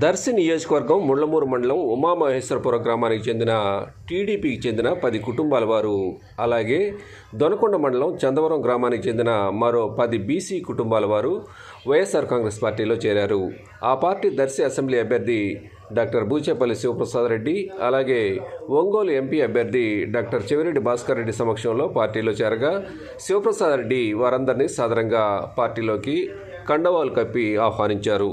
దర్శి నియోజకవర్గం ముళ్ళమూరు మండలం ఉమామహేశ్వరపుర గ్రామానికి చెందిన టీడీపీకి చెందిన పది కుటుంబాల వారు అలాగే దొనకొండ మండలం చందవరం గ్రామానికి చెందిన మరో పది బీసీ కుటుంబాల వారు వైఎస్ఆర్ కాంగ్రెస్ పార్టీలో చేరారు. ఆ పార్టీ దర్శి అసెంబ్లీ అభ్యర్థి డాక్టర్ బూచేపల్లి శివప్రసాద్ రెడ్డి అలాగే ఒంగోలు ఎంపీ అభ్యర్థి డాక్టర్ చెవిరెడ్డి భాస్కర్ రెడ్డి సమక్షంలో పార్టీలో చేరగా శివప్రసాద్ రెడ్డి వారందరినీ సాధారణంగా పార్టీలోకి కండవాలు కప్పి ఆహ్వానించారు.